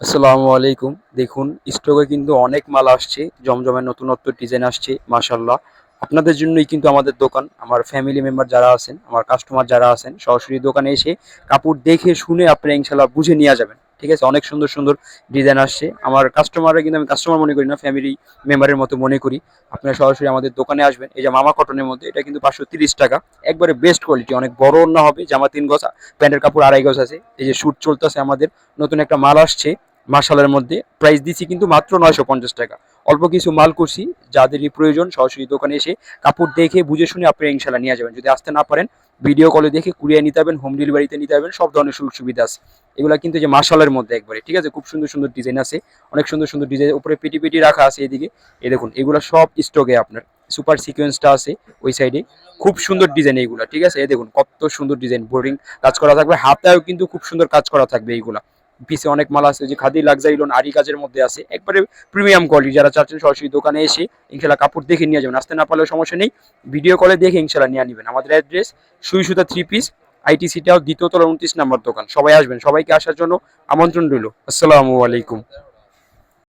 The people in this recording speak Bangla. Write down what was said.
আসসালামু আলাইকুম। দেখুন স্টকে কিন্তু অনেক মাল আসছে, জমজমের নতুনত্ব ডিজাইন আসছে মাশাল্লাহ আপনাদের জন্যই কিন্তু আমাদের দোকান, আমার ফ্যামিলি মেম্বার যারা আছেন, আমার কাস্টমার যারা আছেন, সরাসরি দোকানে এসে কাপড় দেখে শুনে আপনি ইনশাল্লাহ বুঝে নিয়ে যাবেন। ঠিক আছে? অনেক সুন্দর সুন্দর ডিজাইন আসছে। আমার কাস্টমাররা কিন্তু আমি কাস্টমার মনে করি না ফ্যামিলি মেম্বারের মতো মনে করি। আপনারা সরাসরি আমাদের দোকানে আসবেন। এই যে মামা কটনের মধ্যে, এটা কিন্তু পাঁচশো টাকা। একবারে বেস্ট কোয়ালিটি অনেক বড় অন্য হবে। জামা তিন গজ, প্যান্টের কাপড় আড়াই গজ আছে। এই যে শ্যুট চলতেছে আমাদের, নতুন একটা মাল আসছে মার্শালের মধ্যে। প্রাইস দিচ্ছি কিন্তু মাত্র নয়শো পঞ্চাশ টাকা। অল্প কিছু মাল করছি, যাদেরই প্রয়োজন সরাসরি দোকানে এসে কাপড় দেখে, বুঝে শুনে আপনি ইনশাল্লাহ নিয়ে যাবেন। যদি আসতে না পারেন ভিডিও কলে দেখে কুরিয়ার নিতে পারবেন হোম ডেলিভারিতে নিতে পারবেন সব ধরনের সুযোগ সুবিধা আছে। এগুলো কিন্তু যে মার্শালের মধ্যে একবারে, ঠিক আছে? খুব সুন্দর সুন্দর ডিজাইন আছে, অনেক সুন্দর সুন্দর ডিজাইন উপরে পেটি পেটি রাখা আছে এদিকে। এই দেখুন, এগুলো সব স্টকে আপনার সুপার সিকোয়েন্সটা আছে ওই সাইডে খুব সুন্দর ডিজাইন এইগুলো ঠিক আছে? এই দেখুন, কত সুন্দর ডিজাইন বোর্ডিং কাজ করা থাকবে হাতেও কিন্তু খুব সুন্দর কাজ করা থাকবে এইগুলা। পিসে অনেক মাল আছে যে খাদি লাক্সারি লোন আরি কাজের মধ্যে আছে। একবারে প্রিমিয়াম কোয়ালিটি যারা চাচ্ছেন সরাসরি দোকানে এসে ইনশাল্লাহ কাপড় দেখে নিয়ে যাবেন। আসতে না পারলেও সমস্যা নেই ভিডিও কলে দেখে ইনশাল্লাহ নিয়ে নেবেন। আমাদের অ্যাড্রেস সুই সুতা থ্রি পিস আইটিসিটাও দ্বিতীয় দ্বিতীয়তলা উনত্রিশ নাম্বার দোকান। সবাই আসবেন, সবাইকে আসার জন্য আমন্ত্রণ রইল। আসসালামু আলাইকুম।